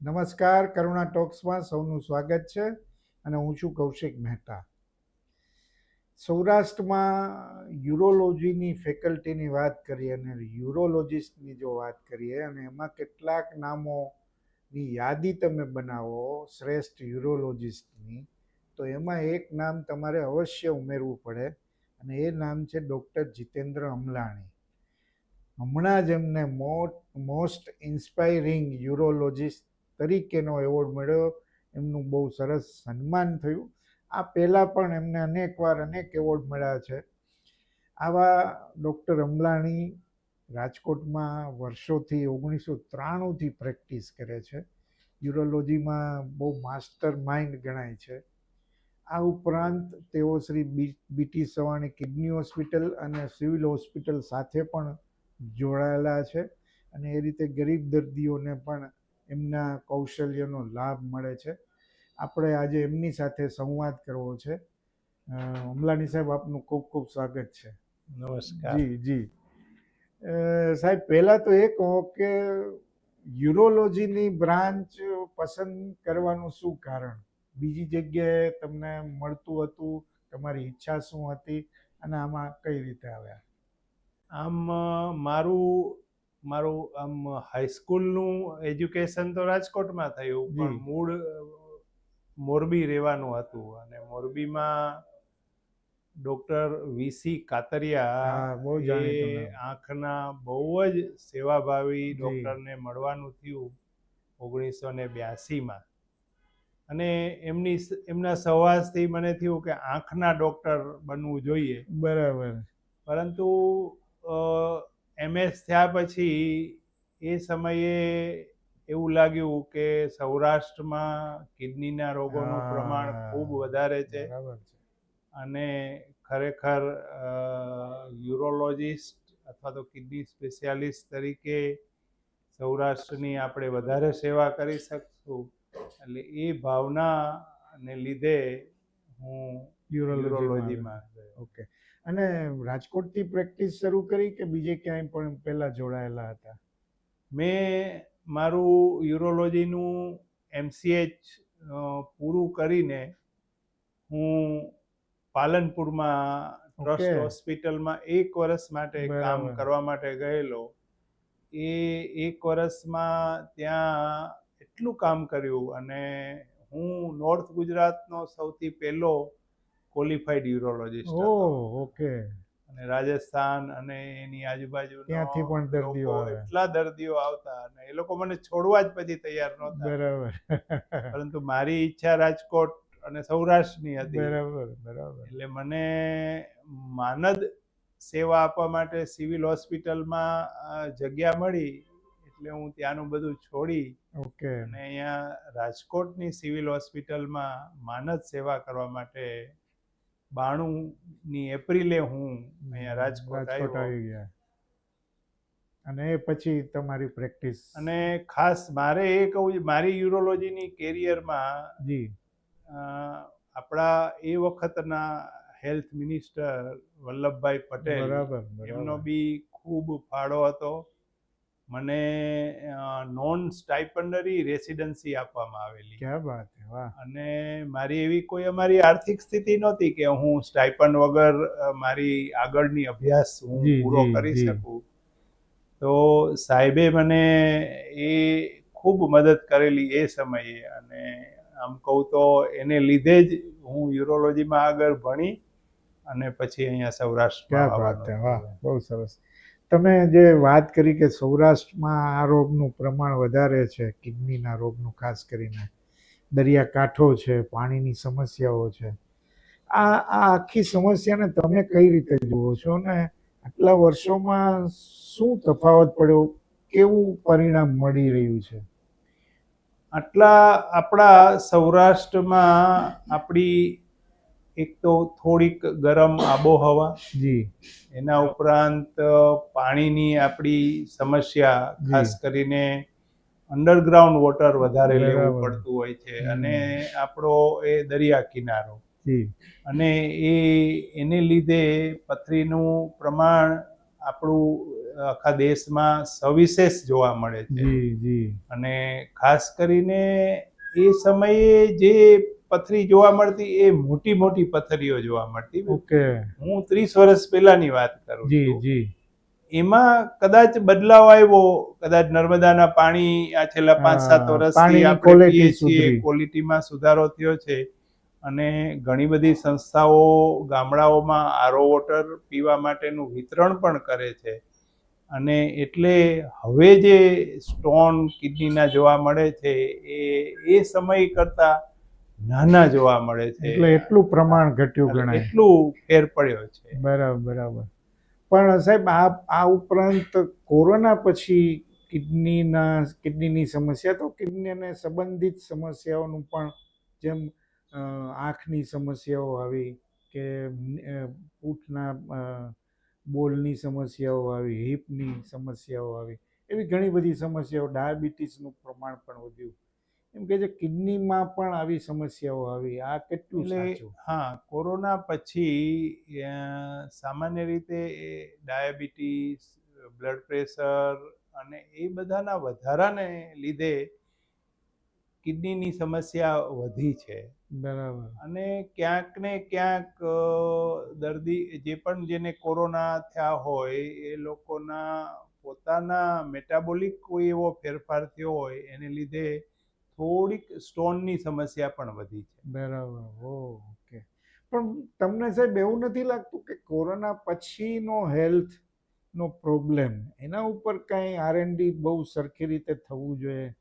નમસ્કાર, કરુણા ટોક્સમાં સૌનું સ્વાગત છે અને હું છું કૌશિક મહેતા. સૌરાષ્ટ્રમાં યુરોલોજીની ફેકલ્ટીની વાત કરીએ અને યુરોલોજિસ્ટની જો વાત કરીએ અને એમાં કેટલાક નામોની યાદી તમે બનાવો શ્રેષ્ઠ યુરોલોજિસ્ટની, તો એમાં એક નામ તમારે અવશ્ય ઉમેરવું પડે અને એ નામ છે ડૉક્ટર જીતેન્દ્ર અમલાણી. હમણાં જ એમને મોસ્ટ ઇન્સ્પાયરિંગ યુરોલોજિસ્ટ તરીકેનો એવોર્ડ મળ્યો. એમનું બહુ સરસ સન્માન થયું. આ પહેલાં પણ એમને અનેકવાર અનેક એવોર્ડ મળ્યા છે. આવા ડૉક્ટર અમલાણી રાજકોટમાં વર્ષોથી, ઓગણીસો ત્રાણુંથી પ્રેક્ટિસ કરે છે. યુરોલોજીમાં બહુ માસ્ટર માઇન્ડ ગણાય છે. આ ઉપરાંત તેઓ Shri BT Savani kidney hospital અને સિવિલ હોસ્પિટલ સાથે પણ જોડાયેલા છે. અને એ રીતે ગરીબ દર્દીઓને પણ એમના કૌશલ્યનો લાભ મળે છે. આપણે આજે એમની સાથે સંવાદ કરવો છે. અમલાની સાહેબ આપનું ખૂબ ખૂબ સ્વાગત છે. નમસ્કાર. જી જી. સાહેબ પહેલાં તો એ કહો કે યુરોલોજીની બ્રાન્ચ પસંદ કરવાનું શું કારણ? બીજી જગ્યાએ તમને મળતું હતું તમારી ઈચ્છા શું હતી અને આમાં કઈ રીતે આવ્યા? આમ મારું મારું આમ હાઈસ્કૂલનું એજ્યુકેશન તો રાજકોટમાં થયું પણ મૂળ મોરબી રહેવાનું હતું. અને મોરબીમાં ડોક્ટર વીસી કાતરિયા બહુ આંખના બહુ જ સેવાભાવી ડોક્ટરને મળવાનું થયું ઓગણીસો ને બ્યાસીમાં. અને એમની એમના સહવાસથી મને થયું કે આંખના ડોક્ટર બનવું જોઈએ. બરાબર. પરંતુ એમએસ થયા પછી એ સમયે એવું લાગ્યું કે સૌરાષ્ટ્રમાં કિડનીના રોગોનું પ્રમાણ ખૂબ વધારે છે. અને ખરેખર યુરોલોજિસ્ટ અથવા તો કિડની સ્પેશિયાલિસ્ટ તરીકે સૌરાષ્ટ્રની આપણે વધારે સેવા કરી શકશું. એટલે એ ભાવનાને લીધે હું યુરોલોજીમાં ઓકે. અને રાજકોટથી પ્રેક્ટિસ શરૂ કરી કે બીજે ક્યાંય પણ પહેલા જોડાયેલા હતા? મેં મારું યુરોલોજીનું એમસીએચ પૂરું કરીને હું પાલનપુરમાં ટ્રસ્ટ હોસ્પિટલમાં એક વર્ષ માટે કામ કરવા માટે ગયેલો. એ એક વર્ષમાં ત્યાં એટલું કામ કર્યું અને હું નોર્થ ગુજરાતનો સૌથી પહેલો ક્વોલિફાઈડ યુરોલોજિસ્ટ ઓકે. અને રાજસ્થાન અને એની આજુબાજુ ત્યાંથી પણ દર્દીઓ એટલા દર્દીઓ આવતા અને એ લોકો મને છોડવા જ પછી તૈયાર નહોતા. બરાબર. પરંતુ મારી ઈચ્છા રાજકોટ અને સૌરાષ્ટ્રની હતી. બરાબર બરાબર. એટલે મને માનદ સેવા આપવા માટે સિવિલ હોસ્પિટલમાં જગ્યા મળી એટલે હું ત્યાંનું બધું છોડી ઓકે. અને અહીંયા રાજકોટની સિવિલ હોસ્પિટલમાં માનદ સેવા કરવા માટે બાણુંની એપ્રિલે હું અહીંયા રાજકોટ આવી ગયા. અને પછી તમારી પ્રેક્ટિસ. અને ખાસ મારે એ કહું છે મારી યુરોલોજીની કેરિયરમાં જી. આપણા એ વખતના હેલ્થ મિનિસ્ટર વલ્લભભાઈ પટેલ બરાબર. એમનો બી ખૂબ ફાળો હતો. મને નોન સ્ટાઇપન્ડરી રેસિડન્સી આપવામાં આવેલી. ક્યાં વાત છે વાહ. અને મારી એવી કોઈ અમારી આર્થિક સ્થિતિ નહોતી કે હું સ્ટાઇપન્ડ વગર મારી આગળની અભ્યાસ હું પૂરો કરી શકું. તો સાહેબે મને એ ખૂબ મદદ કરેલી એ સમયે અને આમ કહું તો એને લીધે જ હું યુરોલોજીમાં આગળ ભણી અને પછી અહીંયા સૌરાષ્ટ્રમાં વાત છે. વાહ બહુ સરસ. તમે જે વાત કરી કે સૌરાષ્ટ્રમાં આ રોગનું પ્રમાણ વધારે છે, કિડનીના રોગનું ખાસ કરીને, દરિયાકાંઠો છે, પાણીની સમસ્યાઓ છે, આ આ આખી સમસ્યાને તમે કઈ રીતે જુઓ છો ને આટલા વર્ષોમાં શું તફાવત પડ્યો, કેવું પરિણામ મળી રહ્યું છે? આટલા આપણા સૌરાષ્ટ્રમાં આપણી એક તો થોડીક ગરમ આબોહવા જી. એના ઉપરાંત પાણીની આપણી સમસ્યા ખાસ કરીને અંડરગ્રાઉન્ડ વોટર વધારે લેવું પડતું હોય છે. અને આપણો એ દરિયા કિનારો. અને એ એને લીધે પથરીનું પ્રમાણ આપણું આખા દેશમાં સવિશેષ જોવા મળે છે. અને ખાસ કરીને એ સમયે જે પથરી જોવા મળતી એ મોટી મોટી પથરીઓ જોવા મળતી. ઓકે. હું ત્રીસ વર્ષ પહેલાની વાત કરું જી જી. એમાં કદાચ બદલાવ આવ્યો કદાચ નર્મદાના પાણી આ છેલ્લા પાંચ સાત વર્ષથી આપણે પીએ છીએ ક્વોલિટીમાં સુધારો થયો છે. અને ઘણી બધી સંસ્થાઓ ગામડાઓમાં આરો વોટર પીવા માટેનું વિતરણ પણ કરે છે. અને એટલે હવે જે સ્ટોન કિડનીના જોવા મળે છે એ એ સમય કરતા નાના જોવા મળે છે. એટલે એટલું પ્રમાણ ઘટ્યું ગણાય. એટલું ફેર પડ્યો છે. બરાબર બરાબર. પણ સાહેબ આ આ ઉપરાંત કોરોના પછી કિડનીના કિડનીની સમસ્યા તો કિડનીને સંબંધિત સમસ્યાઓનું પણ જેમ આંખની સમસ્યાઓ આવી કે પૂઠના બોલની સમસ્યાઓ આવી હિપની સમસ્યાઓ આવી એવી ઘણી બધી સમસ્યાઓ ડાયાબિટીસનું પ્રમાણ પણ વધ્યું. એમ કે છે કિડનીમાં પણ આવી સમસ્યાઓ આવી. આ કેટલું એટલે હા કોરોના પછી સામાન્ય રીતે ડાયાબિટીસ બ્લડ પ્રેશર અને એ બધાના વધારાને લીધે કિડનીની સમસ્યા વધી છે. બરાબર. અને ક્યાંક ને ક્યાંક દર્દી જે પણ જેને કોરોના થયા હોય એ લોકોના પોતાના મેટાબોલિક કોઈ એવો ફેરફાર થયો હોય એને લીધે થોડીક સ્ટોનની સમસ્યા પણ વધી છે. બરાબર. ઓકે. પણ તમને સાહેબ એવું નથી લાગતું કે કોરોના પછીનો હેલ્થ નો પ્રોબ્લેમ એના ઉપર કાંઈ આર એન ડી બહુ સરખી રીતે થવું જોઈએ?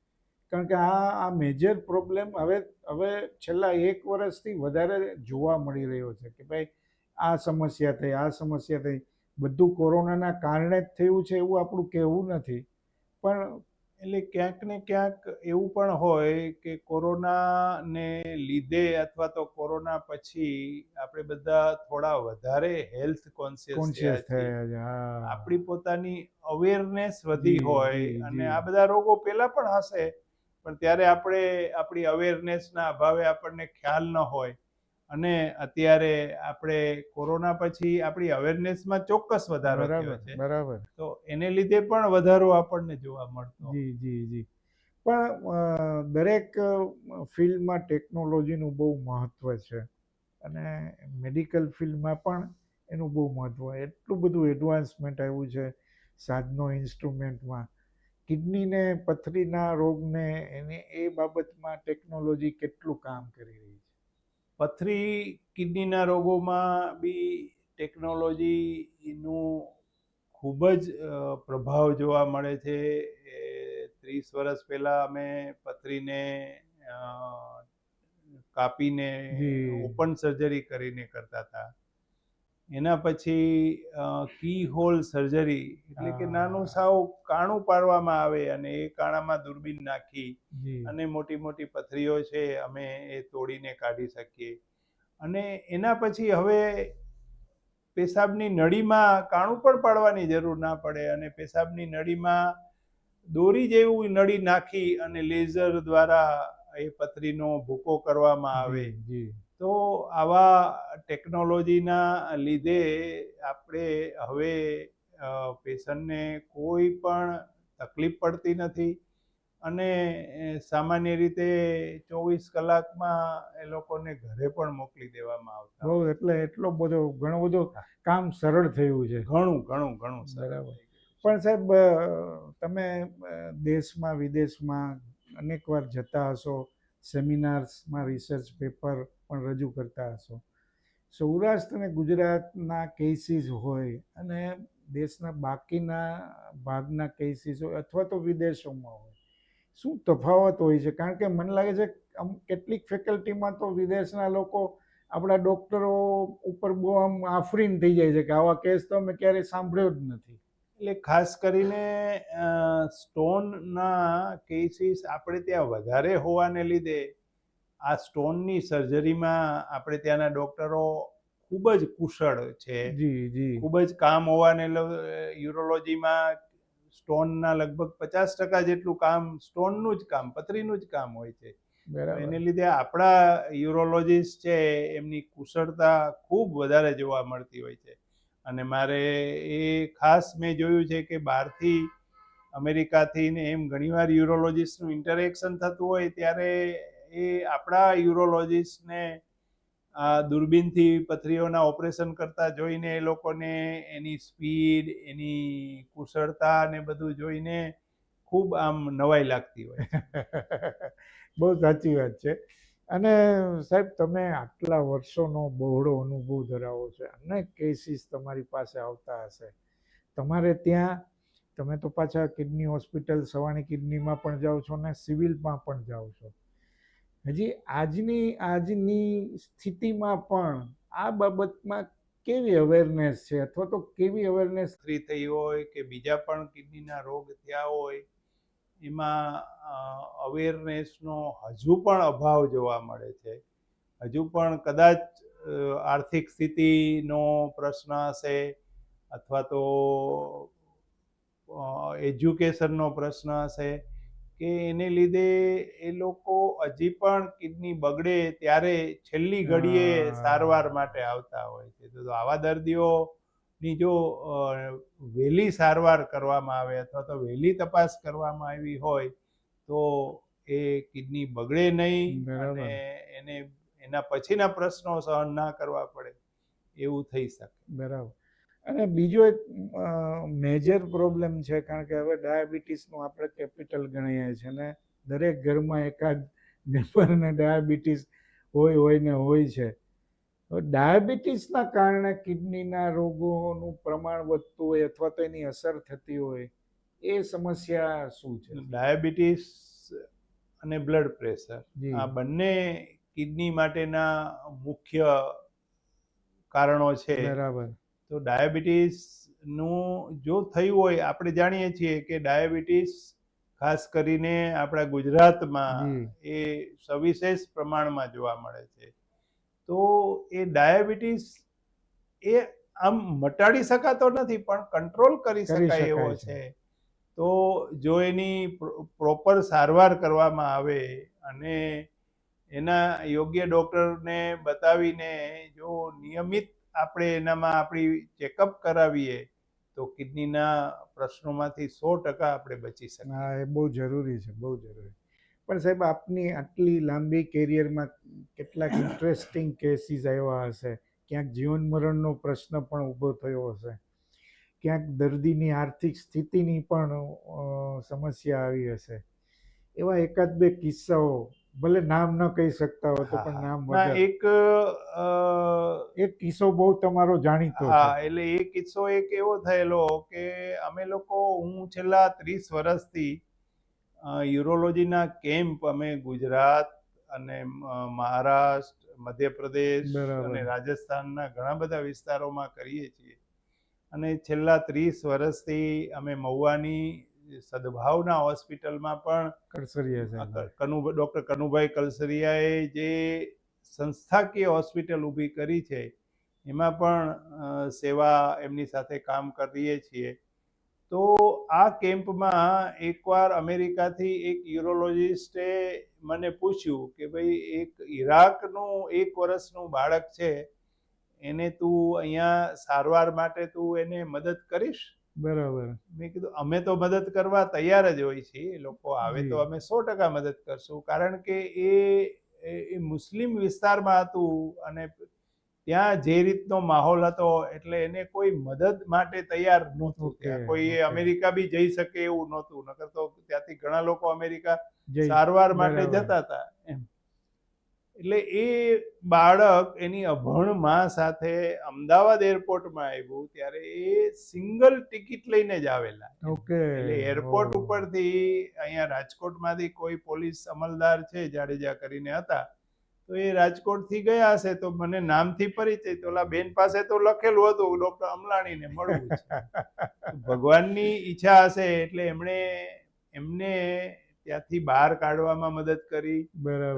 કારણ કે આ આ મેજર પ્રોબ્લેમ હવે હવે છેલ્લા એક વર્ષથી વધારે જોવા મળી રહ્યો છે કે ભાઈ આ સમસ્યા થઈ, આ સમસ્યા થઈ. બધું કોરોનાના કારણે જ થયું છે એવું આપણું કહેવું નથી. પણ એટલે ક્યાંક ને ક્યાંક એવું પણ હોય કે કોરોનાને લીધે અથવા તો કોરોના પછી આપણે બધા થોડા વધારે હેલ્થ કોન્શિયસ થયા આપણી પોતાની અવેરનેસ વધી હોય અને આ બધા રોગો પહેલા પણ હશે પણ ત્યારે આપણે આપણી અવેરનેસના અભાવે આપણને ખ્યાલ ન હોય. અને અત્યારે આપણે કોરોના પછી આપણી અવેરનેસમાં ચોક્કસ વધારો થયો બરાબર છે. બરાબર. તો એને લીધે પણ વધારો આપણને જોવા મળતો. જી જી જી. પણ દરેક ફિલ્ડમાં ટેકનોલોજીનું બહુ મહત્ત્વ છે. અને મેડિકલ ફિલ્ડમાં પણ એનું બહુ મહત્ત્વ એટલું બધું એડવાન્સમેન્ટ આવ્યું છે સાધનો ઇન્સ્ટ્રુમેન્ટમાં કિડનીને પથરીના રોગને એને એ બાબતમાં ટેકનોલોજી કેટલું કામ કરી રહી છે. પથરી કિડનીના રોગોમાં બી ટેકનોલોજીનું ખૂબ જ પ્રભાવ જોવા મળે છે. ત્રીસ વર્ષ પહેલાં અમે પથરીને કાપીને ઓપન સર્જરી કરીને કરતા હતા. એના પછી કી હોલ સર્જરી એટલે કે નાનું સાવ કાણું પાડવામાં આવે અને એ કાણામાં દૂરબીન નાખી અને મોટી મોટી પથરીઓ છે અમે એ તોડીને કાઢી શકીએ. અને એના પછી હવે પેશાબની નળીમાં કાણું પણ પાડવાની જરૂર ના પડે અને પેશાબની નળીમાં દોરી જેવું નળી નાખી અને લેઝર દ્વારા એ પથરીનો ભૂકો કરવામાં આવે. તો આવા ટેકનોલોજીના લીધે આપણે હવે પેશન્ટને કોઈ પણ તકલીફ પડતી નથી અને સામાન્ય રીતે ચોવીસ કલાકમાં એ લોકોને ઘરે પણ મોકલી દેવામાં આવતા બહુ એટલે એટલો બધો ઘણો બધો કામ સરળ થયું છે. ઘણું ઘણું ઘણું સરળ. પણ સાહેબ તમે દેશમાં વિદેશમાં અનેકવાર જતા હશો સેમિનાર્સમાં રિસર્ચ પેપર પણ રજૂ કરતા હશો. સૌરાષ્ટ્ર અને ગુજરાતના કેસીસ હોય અને દેશના બાકીના ભાગના કેસીસ હોય અથવા તો વિદેશોમાં હોય, શું તફાવત હોય છે? કારણ કે મને લાગે છે કેટલીક ફેકલ્ટીમાં તો વિદેશના લોકો આપણા ડોક્ટરો ઉપર બહુ આમ આફરીન થઈ જાય છે કે આવા કેસ તો અમે ક્યારેય સાંભળ્યો જ નથી. એટલે ખાસ કરીને સ્ટોનના કેસીસ આપણે ત્યાં વધારે હોવાને લીધે આ સ્ટોનની સર્જરીમાં આપણે ત્યાંના ડોક્ટરો ખૂબ જ કુશળ છે. જી જી. ખૂબ જ કામ હોવાને યુરોલોજીમાં સ્ટોનના લગભગ પચાસ ટકા જેટલું કામ સ્ટોનનું જ કામ પથરીનું જ કામ હોય છે. એને લીધે આપણા યુરોલોજીસ્ટ છે એમની કુશળતા ખૂબ વધારે જોવા મળતી હોય છે. અને મારે એ ખાસ મેં જોયું છે કે બહારથી અમેરિકાથી ને એમ ઘણીવાર યુરોલોજીસ્ટનું ઇન્ટરેક્શન થતું હોય ત્યારે એ આપણા યુરોલોજીસ્ટને દૂરબીનથી પથરીઓના ઓપરેશન કરતા જોઈને એ લોકોને એની સ્પીડ, એની કુશળતા ને બધું જોઈને ખૂબ આમ નવાઈ લાગતી હોય. બહુ સાચી વાત છે. અને સાહેબ, તમે આટલા વર્ષોનો બહોળો અનુભવ ધરાવો છો. અનેક કેસીસ તમારી પાસે આવતા હશે. તમારે ત્યાં, તમે તો પાછા કિડની હોસ્પિટલ, સવાણી કિડનીમાં પણ જાઓ છો ને સિવિલમાં પણ જાઓ છો. હજી આજની આજની સ્થિતિમાં પણ આ બાબતમાં કેવી અવેરનેસ છે? અથવા તો કેવી અવેરનેસ સ્ત્રી થઈ હોય કે બીજા પણ કિડનીના રોગ થયા હોય, એમાં અવેરનેસનો હજુ પણ અભાવ જોવા મળે છે. હજુ પણ કદાચ આર્થિક સ્થિતિનો પ્રશ્ન હશે અથવા તો એજ્યુકેશનનો પ્રશ્ન હશે. કે એને લીધે એ લોકો હજી પણ કિડની બગડે ત્યારે છેલ્લી ઘડીએ સારવાર માટે આવતા હોય છે. તો આવા દર્દીઓની જો વહેલી સારવાર કરવામાં આવે અથવા તો વહેલી તપાસ કરવામાં આવી હોય તો એ કિડની બગડે નહીં અને એને એના પછીના પ્રશ્નો સહન ના કરવા પડે એવું થઈ શકે. બરાબર. અને બીજો એક મેજર પ્રોબ્લેમ છે કારણ કે હવે ડાયાબિટીસનું આપણે કેપિટલ ગણીએ છીએ ને દરેક ઘરમાં એકાદ મેમ્બરને ડાયાબિટીસ હોય હોય ને હોય છે. તો ડાયાબિટીસના કારણે કિડનીના રોગોનું પ્રમાણ વધતું હોય અથવા તો એની અસર થતી હોય એ સમસ્યા શું છે? ડાયાબિટીસ અને બ્લડ પ્રેશર આ બંને કિડની માટેના મુખ્ય કારણો છે. બરાબર. તો ડાયાબિટીસનું જો થયું હોય આપણે જાણીએ છીએ કે ડાયાબિટીસ ખાસ કરીને આપણા ગુજરાતમાં એ સવિશેષ પ્રમાણમાં જોવા મળે છે. તો એ ડાયાબિટીસ એ આમ મટાડી શકાતો નથી પણ કંટ્રોલ કરી શકાય એવો છે. છે. તો જો એની પ્રોપર સારવાર કરવામાં આવે અને એના યોગ્ય ડૉક્ટરને બતાવીને જો નિયમિત આપણે એનામાં આપણી ચેકઅપ કરાવીએ, તો કિડનીના પ્રશ્નોમાંથી સો ટકા આપણે બચી શકીએ. હા, એ બહુ જરૂરી છે, બહુ જરૂરી. પણ સાહેબ, આપની આટલી લાંબી કેરિયરમાં કેટલાક ઇન્ટરેસ્ટિંગ કેસીસ આવ્યા હશે. ક્યાંક જીવન મરણનો પ્રશ્ન પણ ઊભો થયો હશે. ક્યાંક દર્દીની આર્થિક સ્થિતિની પણ સમસ્યા આવી હશે. એવા એકાદ બે કિસ્સાઓ ભલે નામ ન કહી શકતા હો તો પણ નામ એક એક કિસ્સો બહુ તમારો જાણીતો હા એટલે એ કિસ્સો એક એવો થયેલો કે અમે લોકો હું છેલ્લા ત્રીસ વર્ષથી યુરોલોજીના કેમ્પ અમે ગુજરાત અને મહારાષ્ટ્ર મધ્યપ્રદેશ અને રાજસ્થાનના ઘણા બધા વિસ્તારોમાં કરીએ છીએ. અને છેલ્લા ત્રીસ વર્ષથી અમે મહુવાની સદભાવના હોસ્પિટલમાં પણ કરસરિયા સાહેબ કનુ ડૉક્ટર કનુભાઈ કલસરિયાએ જે સંસ્થાકીય હોસ્પિટલ ઊભી કરી છે એમાં પણ સેવા એમની સાથે કામ કરીએ છીએ. તો આ કેમ્પમાં એકવાર અમેરિકાથી એક યુરોલોજિસ્ટે મને પૂછ્યું કે ભાઈ એક ઈરાકનું એક વર્ષનું બાળક છે એને તું અહીંયા સારવાર માટે તું એને મદદ કરીશ? બરાબર. મેં કીધું અમે તો મદદ કરવા તૈયાર જ હોય છીએ લોકો આવે તો અમે સો ટકા મદદ કરશું. કારણ કે એ મુસ્લિમ વિસ્તારમાં હતું અને ત્યાં જે રીતનો માહોલ હતો એટલે એને કોઈ મદદ માટે તૈયાર નહોતું ત્યાં. કોઈ એ અમેરિકા બી જઈ શકે એવું નહોતું. નકર તો ત્યાંથી ઘણા લોકો અમેરિકા સારવાર માટે જતા હતા. એટલે એ બાળક એની અભણમાં સાથે અમદાવાદ એરપોર્ટમાં આવ્યું ત્યારે એ સિંગલ ટિકિટ લઈને જ આવેલા. ઓકે. એટલે એરપોર્ટ. ઉપરથી અહીંયા રાજકોટમાંથી કોઈ પોલીસ અમલદાર છે જાડેજા કરીને હતા તો એ રાજકોટથી ગયા હશે તો મને નામથી પરિચય તો ઓલા બેન પાસે તો લખેલું હતું ડોક્ટર અમલાણીને મળવું ભગવાનની ઈચ્છા હશે એટલે એમણે એમને ત્યાંથી બહાર કાઢવામાં મદદ કરી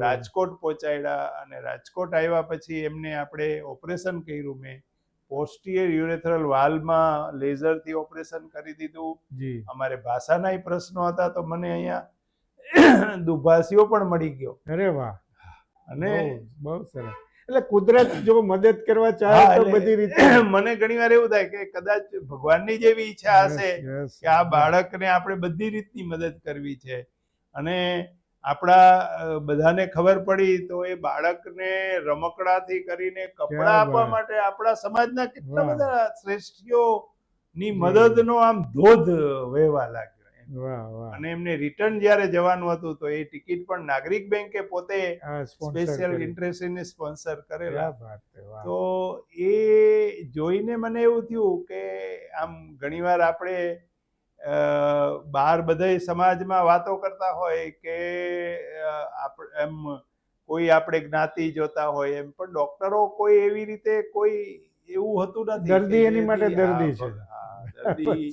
રાજકોટ પહોંચાડ્યા અને રાજકોટ આવ્યા પછી એમને આપણે ઓપરેશન કર્યું મેં. પોસ્ટિયર યુરેથ્રલ વાલમાં લેઝરથી ઓપરેશન કરી દીધું. અમારે ભાષાના પ્રશ્નો હતા તો મને અહીંયા દુભાષીઓ પણ મળી ગયો. અરે વાહ. અને બહુ સરસ. એટલે કુદરત જો મદદ કરવા ચાહે તો બધી રીતે. મને ઘણીવાર એવું થાય કે કદાચ ભગવાનની જેવી ઈચ્છા હશે. કે આ બાળકને આપણે બધી રીતની મદદ કરવી છે. અને આપણા બધાને ખબર પડી તો એ બાળકને રમકડાથી કરીને કપડા આપવા માટે આપણા સમાજના કેટલા. બધા શ્રેષ્ઠીઓની જી. મદદનો આમ ધોધ વહેવા લાગ્યો અને એમને રિટર્ન જ્યારે જવાનું હતું તો એ ટિકિટ પણ નાગરિક બેંકે પોતે સ્પેશિયલ ઇન્ટરેસ્ટ ઇન્ટરેસ્ટને સ્પોન્સર કરેલા. તો એ જોઈને મને એવું થયું કે આમ ઘણીવાર આપણે બહાર બધાય સમાજમાં વાતો કરતા હોય કે એમ કોઈ આપણે જ્ઞાતિ જોતા હોય એમ પણ ડોક્ટરો કોઈ એવી રીતે કોઈ એવું હતું નથી દર્દી એની માટે દર્દી છે. દર્દી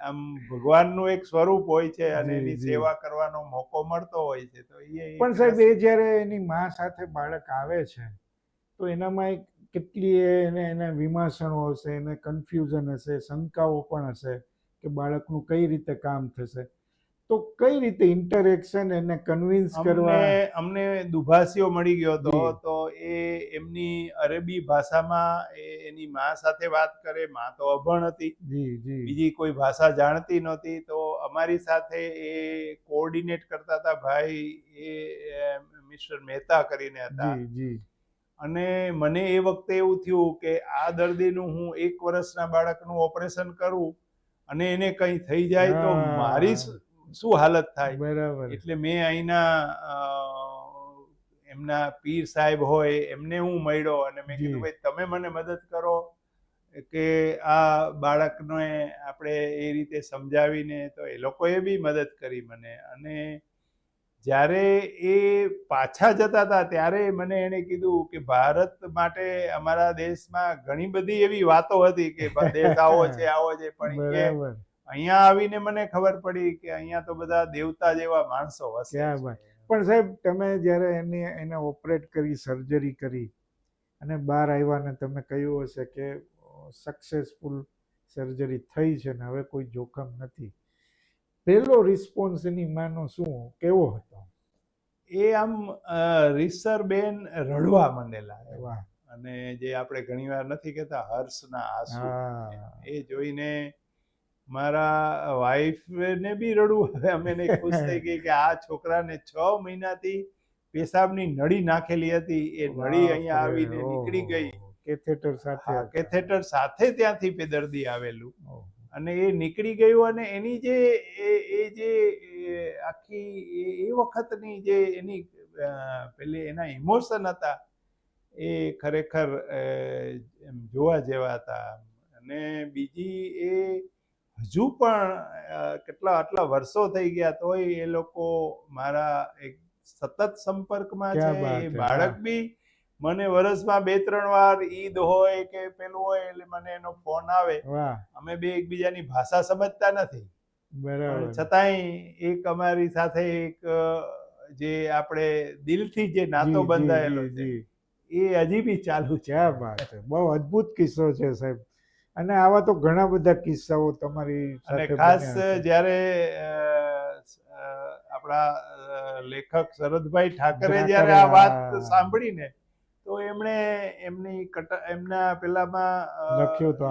આમ ભગવાનનું એક સ્વરૂપ હોય છે અને એની સેવા કરવાનો મોકો મળતો હોય છે તો એ પણ સાહેબ એ જ્યારે એની મા સાથે બાળક આવે છે તો એનામાં એક કેટલી એને એને વિમાસણો હશે એને કન્ફ્યુઝન હશે શંકાઓ પણ હશે કે બાળકનું કઈ રીતે કામ થશે? તો કઈ રીતે ઇન્ટરેક્શન એને કન્વિન્સ કરવા? અમને દુભાષીઓ મળી ગયો હતો તો એ એમની અરેબી ભાષામાં એની માં સાથે વાત કરે માં તો અભણ હતી. જી જી. બીજી કોઈ ભાષા જાણતી નહોતી તો અમારી સાથે એ કોઓર્ડિનેટ કરતા હતા ભાઈ એ મિસ્ટર મહેતા કરીને હતા. જી જી. અને મને એ વખતે એવું થયું કે આ દર્દીનું હું એક વર્ષના બાળકનું ઓપરેશન કરું અને એને કંઈ થઈ જાય તો મારી શું હાલત થાય? બરાબર. એટલે મેં અહીંના એમના પીર સાહેબ હોય એમને હું મળ્યો અને મેં કીધું ભાઈ તમે મને મદદ કરો કે આ બાળકને આપણે એ રીતે સમજાવીને તો એ લોકોએ બી મદદ કરી મને. અને જ્યારે એ પાછા જતા હતા ત્યારે મને એણે કીધું કે ભારત માટે અમારા દેશમાં ઘણી બધી એવી વાતો હતી કે દેશ આવો છે આવો છે પણ કે અહીંયા આવીને મને ખબર પડી કે અહીંયા તો બધા દેવતા જેવા માણસો. વાત. પણ સાહેબ તમે જ્યારે એની એને ઓપરેટ કરી સર્જરી કરી અને બહાર આવ્યા ને તમે કહ્યું હશે કે સક્સેસફુલ સર્જરી થઈ છે ને હવે કોઈ જોખમ નથી પહેલો રિસ્પોન્સ એની માનો શું કેવો હતો? એ આમ રીસરબેન રડવા માંડેલા એવા. અને જે આપણે ઘણીવાર નથી કહેતા હર્ષના આંસુ. એ જોઈને મારા વાઈફને બી રડવું હવે અમે ખુશ થઈ ગઈ કે આ છોકરાને છ મહિનાથી પેશાબની નળી નાખેલી હતી. એ નળી અહીંયા આવીને નીકળી ગઈ. કેથેટર સાથે. કેથેટર સાથે ત્યાંથી પે દર્દી આવેલું. અને એ નીકળી ગયું અને એની જે એ જે આખી એ વખતની જે એની પેલી એના ઇમોશન હતા એ ખરેખર જોવા જેવા હતા અને બીજી એ હજુ પણ કેટલા આટલા વર્ષો થઈ ગયા તોય એ લોકો મારા એક સતત સંપર્કમાં છે એ બાળક. બી મને વર્ષમાં બે ત્રણ વાર ઈદ હોય કે પેલું હોય એટલે મને એનો ફોન આવે. અમે બે એકબીજાની ભાષા સમજતા નથી. બરાબર. છતાંય એક અમારી સાથે એક જે આપણે દિલથી જે નાતો બંધાયેલો છે એ હજી બી ચાલુ છે. આ વાત બહુ અદ્ભુત કિસ્સો છે સાહેબ. અને આવા તો ઘણા બધા કિસ્સાઓ તમારી અને ખાસ. જ્યારે આપણા લેખક શરદભાઈ ઠાકરે ઠાકરે, જ્યારે આ વાત સાંભળીને તો એમણે એમની કટ એમના પેલામાં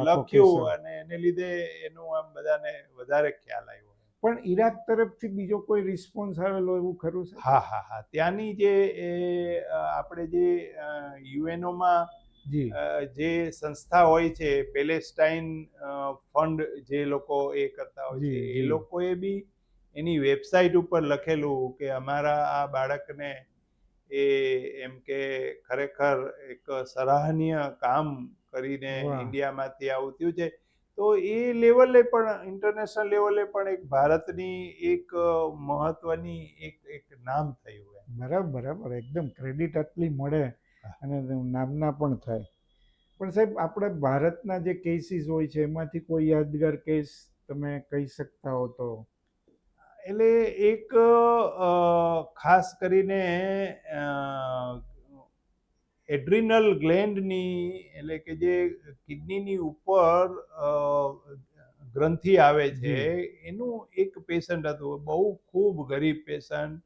લખ્યો અને એને લીધે એનું આમ બધાને વધારે ખ્યાલ આવ્યો. પણ ઈરાક તરફથી બીજો કોઈ રિસ્પોન્સ આવેલો એવું ખરું છે? હા હા હા. ત્યાંની જે એ આપણે જે યુએનઓમાં જે. સંસ્થા હોય છે પેલેસ્ટાઇન ફંડ જે લોકો એ કરતા હોય છે એ. લોકોએ બી એની વેબસાઇટ ઉપર લખેલું કે અમારા આ બાળકને એ એમ કે ખરેખર એક સરાહનીય કામ કરીને. ઇન્ડિયામાંથી આવું થયું છે. તો એ લેવલે પણ ઇન્ટરનેશનલ લેવલે પણ એક ભારતની એક મહત્વની એક એક નામ થયું બરાબર બરાબર. એકદમ ક્રેડિટ આટલી મળે અને નામના પણ થાય. પણ સાહેબ આપણે ભારતના જે કેસીસ હોય છે એમાંથી કોઈ યાદગાર કેસ તમે કહી શકતા હો તો? એટલે એક ખાસ કરીને એડ્રિનલ ગ્લેન્ડની એટલે કે જે કિડનીની ઉપર ગ્રંથિ આવે છે એનું એક પેશન્ટ હતું બહુ ખૂબ ગરીબ પેશન્ટ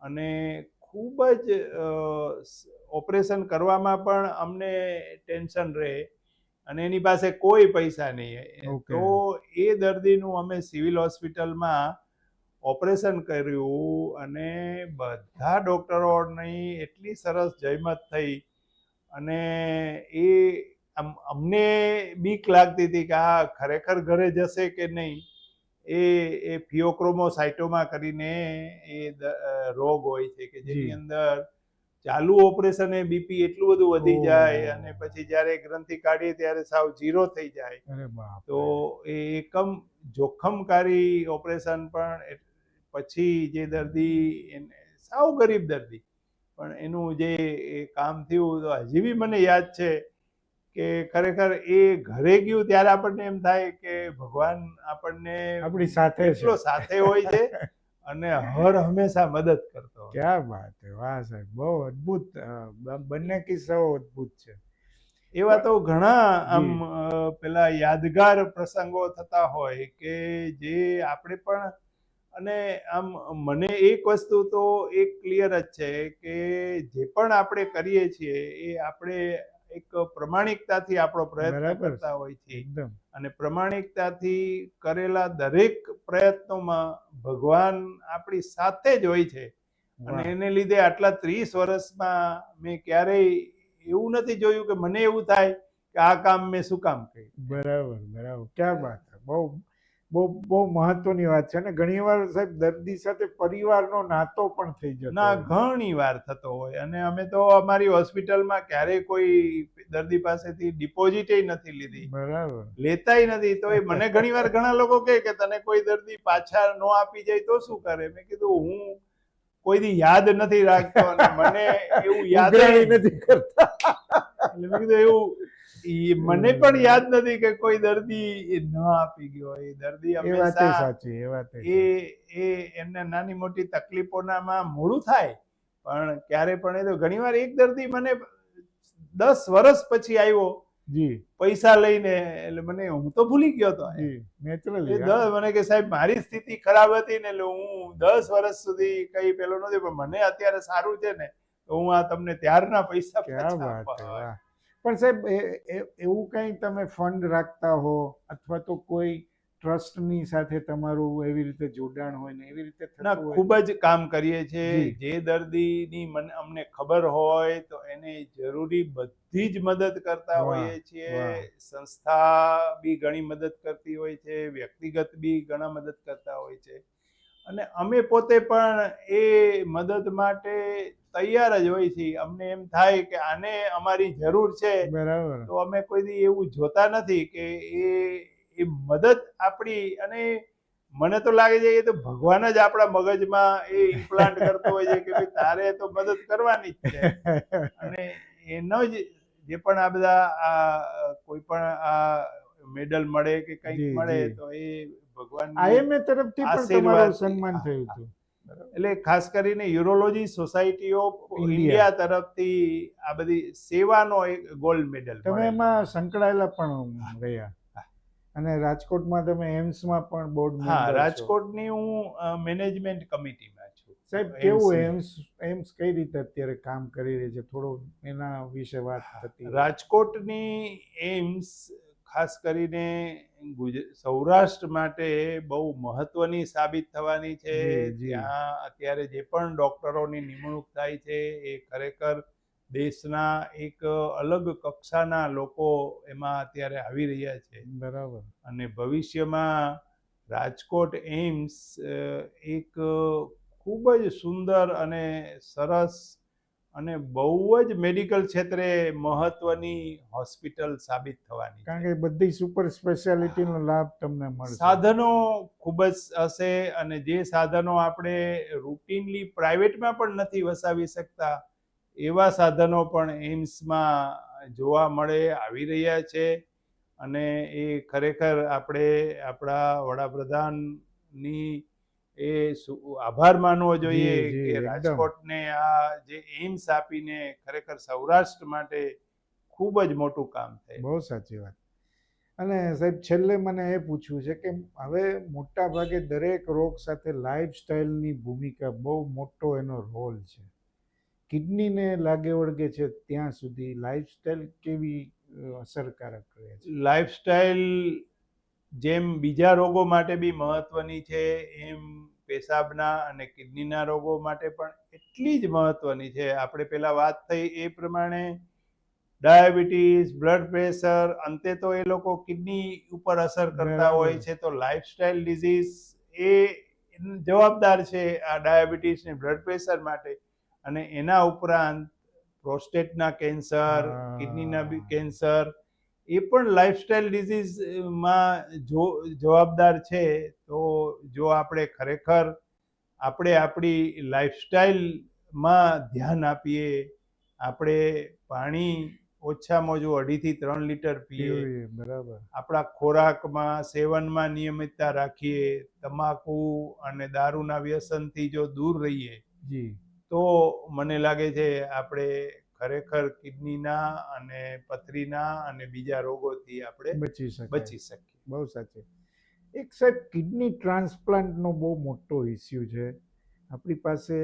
અને ખૂબ જ ઓપરેશન કરવામાં પણ અમને ટેન્શન રહે અને એની પાસે કોઈ પૈસા નહીં. તો એ દર્દીનું અમે સિવિલ હોસ્પિટલમાં ઓપરેશન કર્યું અને બધા ડૉક્ટરોની એટલી સરસ જયમત થઈ. અને એ અમને બીક લાગતી હતી કે આ ખરેખર ઘરે જશે કે નહીં? એ એ ફિયોક્રોમોસાઇટોમાં કરીને એ રોગ હોય છે કે જેની અંદર ચાલુ ઓપરેશને બીપી એટલું બધું વધી જાય અને પછી જ્યારે ગ્રંથિ કાઢીએ ત્યારે સાવ ઝીરો થઈ જાય. તો એ એકમ જોખમકારી ઓપરેશન પણ પછી જે દર્દી એને સાવ ગરીબ દર્દી. પણ એનું જે એ કામ થયું તો હજી બી મને યાદ છે કે ખરેખર એ ઘરે ગયું ત્યારે આપણને એમ થાય કે ભગવાન આપણને આપણી સાથે એટલો સાથે હોય છે અને હર હંમેશા મદદ કરતો ક્યાં વાત છે વાહ સાહેબ બહુ અદ્ભુત બંને કિસ્સાઓ અદ્ભુત છે. એવા તો ઘણા આમ પેલા યાદગાર પ્રસંગો થતા હોય કે જે આપણે પણ અને આમ મને એક વસ્તુ તો એક ક્લિયર જ છે કે જે પણ આપણે કરીએ છીએ એ આપણે એક પ્રમાણિકતાથી આપણો પ્રયત્ન કરતા હોય છે અને પ્રમાણિકતાથી કરેલા દરેક પ્રયત્નોમાં ભગવાન આપણી સાથે જ હોય છે. અને એને લીધે આટલા ત્રીસ વર્ષમાં મેં ક્યારેય એવું નથી જોયું કે મને એવું થાય કે આ કામ મેં શું કામ કર્યું. બરાબર બરાબર. ક્યાં વાત બહુ બહુ બહુ મહત્વની વાત છે. અને ઘણીવાર સાહેબ દર્દી સાથે પરિવારનો નાતો પણ થઈ જતો ના ઘણી વાર થતો હોય. અને અમે તો અમારી હોસ્પિટલમાં ક્યારેય કોઈ દર્દી પાસેથી ડિપોઝિટ નથી લીધી. બરાબર. લેતાય નથી. તો એ મને ઘણી વાર ઘણા લોકો કહે કે તને કોઈ દર્દી પાછા ન આપી જાય તો શું કરે? મેં કીધું હું કોઈ દી યાદ નથી રાખતો અને મને એવું યાદ નથી કરતા. એટલે મેં કીધું એવું મને પણ યાદ નથી કે કોઈ દર્દી ન આપી ગયો એ દર્દી એ હંમેશા સાચી એ વાત એ એ એમને નાની મોટી તકલીફોનામાં મોડું થાય. પણ ક્યારે પણ એ તો ઘણીવાર એક દર્દી મને દસ વર્ષ પછી આવ્યો જી. પૈસા લઈને એટલે મને હું તો ભૂલી ગયો હતો એ નેચરલી મને કે સાહેબ મારી સ્થિતિ ખરાબ હતી ને એટલે હું દસ વર્ષ સુધી કઈ પેલો નથી પણ મને અત્યારે સારું છે ને તો હું આ તમને ત્યારના પૈસા પાછા પણ સાહેબ એવું કંઈ તમે ફંડ રાખતા હો અથવા તો કોઈ ટ્રસ્ટની સાથે તમારું એવી રીતે જોડાણ હોય ને એવી રીતે ના ખૂબ જ કામ કરીએ છીએ. જે. દર્દીની મને અમને ખબર હોય તો એને જરૂરી બધી જ મદદ કરતા હોઈએ છીએ. સંસ્થા બી ઘણી મદદ કરતી હોય છે વ્યક્તિગત બી ઘણા મદદ કરતા હોય છે. અને અમે પોતે પણ એ મદદ માટે તૈયાર જ હોય છે. અમને એમ થાય કે આને અમારી જરૂર છે. બરાબર. તો અમે કોઈ દી એવું જોતા નથી કે એ એ મદદ આપણી અને મને તો લાગે છે એ તો ભગવાન જ આપણા મગજમાં એ ઇમ્પ્લાન્ટ કરતો હોય છે કે ભાઈ તારે તો મદદ કરવાની જ છે. અને એનો જ જે પણ આ બધા આ કોઈ પણ આ મેડલ મળે કે કંઈક મળે તો એ ભગવાન આઈએમએ તરફથી પણ તમારું સન્માન થયું હતું. એટલે ખાસ કરીને યુરોલોજી સોસાયટી ઓફ ઇન્ડિયા તરફથી આ બધી સેવાનો એક ગોલ્ડ મેડલ તમે એમાં સંકળાયેલા પણ રહ્યા. અને રાજકોટમાં તમે એમ્સમાં પણ બોર્ડ હા રાજકોટની હું મેનેજમેન્ટ કમિટીમાં છું. સાહેબ કેવું એમ્સ એમ્સ કઈ રીતે અત્યારે કામ કરી રહી છે? થોડો એના વિશે વાત હતી રાજકોટની એમ્સ ખાસ કરીને સૌરાષ્ટ્ર માટે બહુ મહત્વની સાબિત થવાની છે. જ્યાં. અત્યારે જે પણ ડોક્ટરોની નિમણૂક થાય છે એ ખરેખર દેશના એક અલગ કક્ષાના લોકો એમાં અત્યારે આવી રહ્યા છે. બરાબર. અને ભવિષ્યમાં રાજકોટ એમ્સ એક ખૂબ જ સુંદર અને સરસ અને બહુ જ મેડિકલ ક્ષેત્રે મહત્વની હોસ્પિટલ સાબિત થવાની કારણ કે બધી સુપર સ્પેશિયાલિટીનો લાભ તમને મળશે. સાધનો ખૂબ જ હશે અને જે સાધનો આપણે રૂટીનલી પ્રાઇવેટમાં પણ નથી વસાવી શકતા એવા સાધનો પણ એમ્સમાં જોવા મળે આવી રહ્યા છે. અને એ ખરેખર આપણે આપણા વડાપ્રધાનની એ આભાર માનવો જોઈએ કે રાજકોટને આ જે એમ્સ આપીને ખરેખર સૌરાષ્ટ્ર માટે ખૂબ જ મોટું કામ થયું બહુ સાચી વાત. અને સાહેબ છેલ્લે મને એ પૂછવું છે કે હવે મોટા ભાગે દરેક રોગ સાથે લાઈફ સ્ટાઈલની ભૂમિકા બહુ મોટો એનો રોલ છે. કિડનીને લાગે વળગે છે ત્યાં સુધી લાઈફસ્ટાઈલ કેવી અસરકારક રહે છે? લાઈફસ્ટાઈલ જેમ બીજા રોગો માટે બી મહત્વની છે એમ પેશાબના અને કિડનીના રોગો માટે પણ એટલી જ મહત્વની છે. આપણે પેલા વાત થઈ એ પ્રમાણે ડાયાબિટીસ બ્લડ પ્રેશર અંતે તો એ લોકો કિડની ઉપર અસર કરતા હોય છે તો લાઇફસ્ટાઇલ ડિઝીઝ એ જવાબદાર છે આ ડાયાબિટીસ ને બ્લડ પ્રેશર માટે. અને એના ઉપરાંત પ્રોસ્ટેટના કેન્સર કિડનીના બી કેન્સર એ પણ લાઈફસ્ટાઈલ ડિઝીઝમાં જો જવાબદાર છે તો જો આપણે ખરેખર આપણે આપણી લાઈફસ્ટાઈલમાં ધ્યાન આપીએ આપણે પાણી ઓછામાં ઓછું અઢીથી ત્રણ લીટર પીએ બરાબર. આપણા ખોરાકમાં સેવનમાં નિયમિતતા રાખીએ તમાકુ અને દારૂના વ્યસનથી જો દૂર રહીએ જી. તો મને લાગે છે આપણે ખરેખર કિડનીના અને પથરીના અને બીજા રોગોથી આપણે બચી શકીએ બચી શકીએ. બહુ સાચી. એક સાહેબ કિડની ટ્રાન્સપ્લાન્ટનો બહુ મોટો ઇસ્યુ છે. આપણી પાસે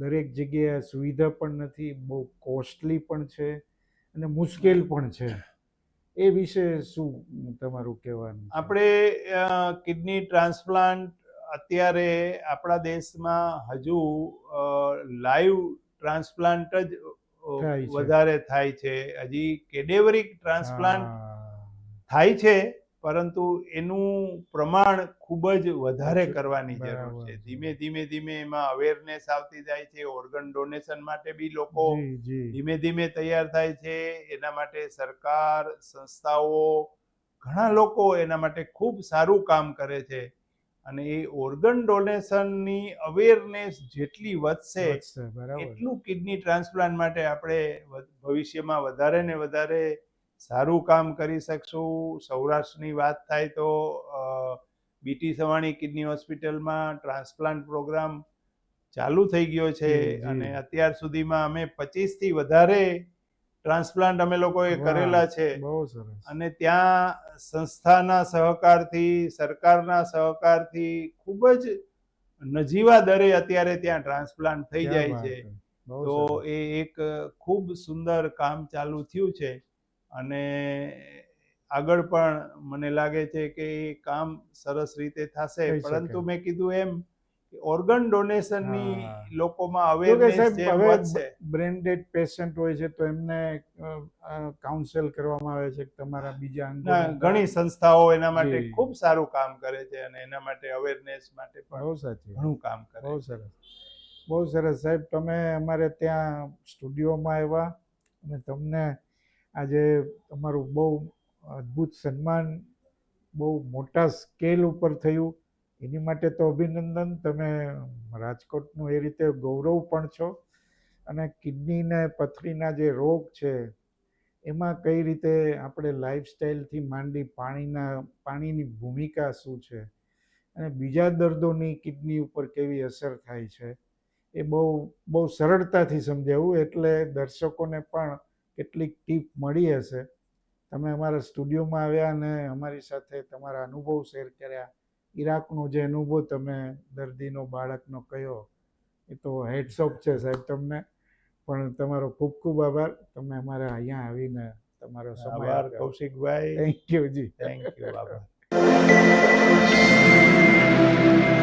દરેક જગ્યાએ સુવિધા પણ નથી બહુ કોસ્ટલી પણ છે અને મુશ્કેલ પણ છે. એ વિશે શું તમારું કહેવાનું આપણે કિડની ટ્રાન્સપ્લાન્ટ અત્યારે આપણા દેશમાં હજુ લાઈવ ટ્રાન્સપ્લાન્ટ જ. વધારે થાય છે. હજી કેડેવરિક ટ્રાન્સપ્લાન્ટ થાય છે પરંતુ એનું પ્રમાણ ખૂબ જ વધારે કરવાની જરૂર છે. ધીમે ધીમે ધીમે એમાં અવેરનેસ આવતી જાય છે. ઓર્ગન ડોનેશન માટે બી લોકો ધીમે ધીમે તૈયાર થાય છે. એના માટે સરકાર સંસ્થાઓ ઘણા લોકો એના માટે ખૂબ સારું કામ કરે છે. અને એ ઓર્ગન ડોનેશનની અવેરનેસ જેટલી વધશે એટલું કિડની ટ્રાન્સપ્લાન્ટ માટે આપણે ભવિષ્યમાં વધારે ને વધારે સારું કામ કરી શકશું સૌરાષ્ટ્રની વાત થાય તો બીટી સવાણી કિડની હોસ્પિટલમાં ટ્રાન્સપ્લાન્ટ પ્રોગ્રામ ચાલુ થઈ ગયો છે. અને અત્યાર સુધીમાં અમે પચીસથી વધારે ટ્રાન્સપ્લાન્ટ અમે લોકોએ કરેલા છે. અને ત્યાં સંસ્થાના સહકારથી સરકારના સહકારથી ખૂબ જ નજીવા દરે અત્યારે ત્યાં ટ્રાન્સપ્લાન્ટ થઈ જાય છે. તો એ એક ખૂબ સુંદર કામ ચાલુ થયું છે. અને આગળ પણ મને લાગે છે કે એ કામ સરસ રીતે થશે. પરંતુ મેં કીધું એમ ઓર્ગન ડોનેશનની લોકોમાં અવેરનેસ જે વધશે હવે ડેડ પેશન્ટ હોય છે તો એમને કાઉન્સેલ કરવામાં આવે છે કે તમારા બીજા ઘણી સંસ્થાઓ એના માટે ખૂબ સારું કામ કરે છે અને એના માટે અવેરનેસ માટે પણ બહુ સાચી ઘણું કામ કરે બહુ સરસ. બહુ સરસ. સાહેબ તમે અમારે ત્યાં સ્ટુડિયોમાં આવ્યા અને તમને આજે તમારું બહુ અદ્ભુત સન્માન બહુ મોટા સ્કેલ ઉપર થયું. એની માટે તો અભિનંદન. તમે રાજકોટનું એ રીતે ગૌરવ પણ છો. અને કિડનીને પથરીના જે રોગ છે, એમાં કઈ રીતે આપણે લાઈફસ્ટાઈલથી માંડી પાણીના, પાણીની ભૂમિકા શું છે? અને બીજા દર્દોની કિડની ઉપર કેવી અસર થાય છે? એ બહુ બહુ સરળતાથી સમજાવું. એટલે દર્શકોને પણ કેટલીક ટીપ મળી હશે. તમે અમારા સ્ટુડિયોમાં આવ્યા અને અમારી સાથે તમારા અનુભવ શેર કર્યા. ઈરાકનો જે અનુભવ તમે દર્દીનો બાળકનો કયો એ તો હેડસોપ છે સાહેબ તમને. પણ તમારો ખૂબ ખૂબ આભાર. તમે અમારા અહીંયા આવીને તમારો સમય Kaushikbhai. Thank you ji. Thank you આભાર.